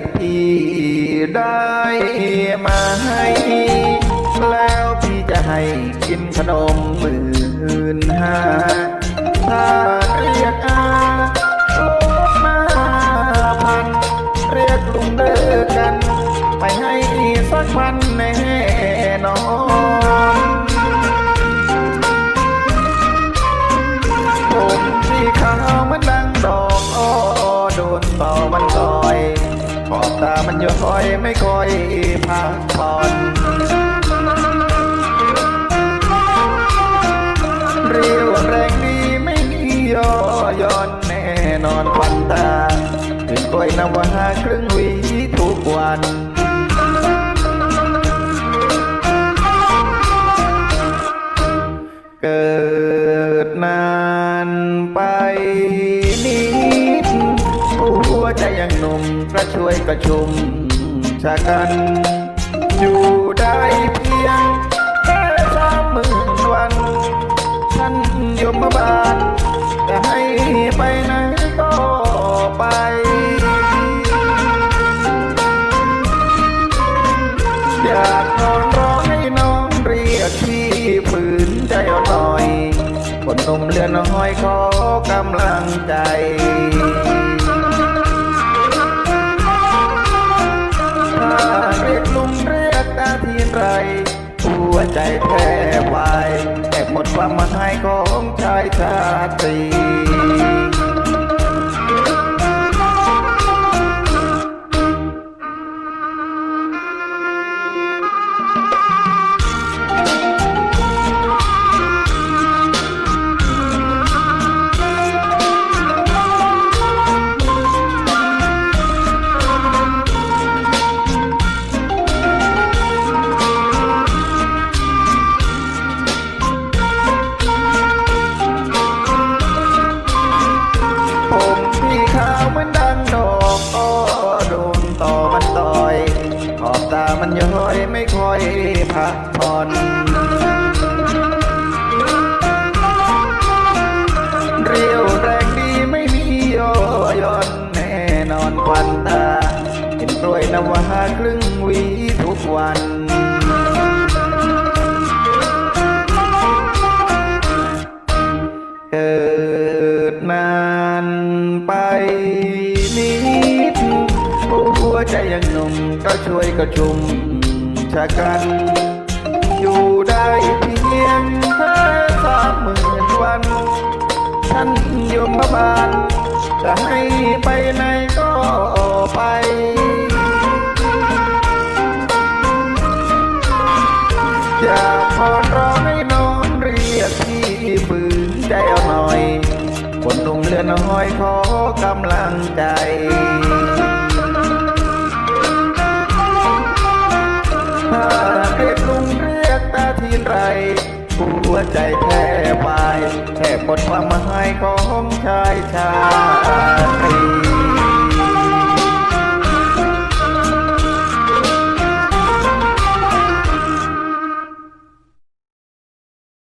กพี่ได้มาให้แล้วพี่จะให้กินขนมหมื่นห้าถ้า มันย้อยไม่ค่อยพักผ่อนเรียวแรงดีไม่มีย่อย่อนแน่นอนควันตาถึงกล้วยนำว่าครึ่งวีทุกวันเกิดนานไป ใจยังหนุ่มกระช่วยกระชุมชากัน อยู่ได้เพียงแค่สามหมื่นวันท่านยมบาลจะให้ไปไหนก็ไปอยากนอนร้องให้น้องเรียกพี่ฝืนใจเอาหน่อยคนนุ่มเรือนห้อยขอกำลังใจ มดความหมายของชายชาตรี ตามันย้อยไม่ค่อยพักผ่อนเรียวแรงดีไม่มีย่อย่อนแน่นอนควันตา เห็นกล้วยนวาครึ่งวีทุกวัน วใจยังหนุ่มก็ช่วยกระชุมชะกัน อยู่ได้เพียงแค่สามหมื่นวัน ท่านยมบาลจะให้ไปไหนก็ไปอยากขอร้องให้นอนเรียกพี่ฝืนใจเอาหน่อย คนหนุ่มเรือนห้อยขอกำลังใจ วใจแทบวายแทบทความหมายของชายชาตรี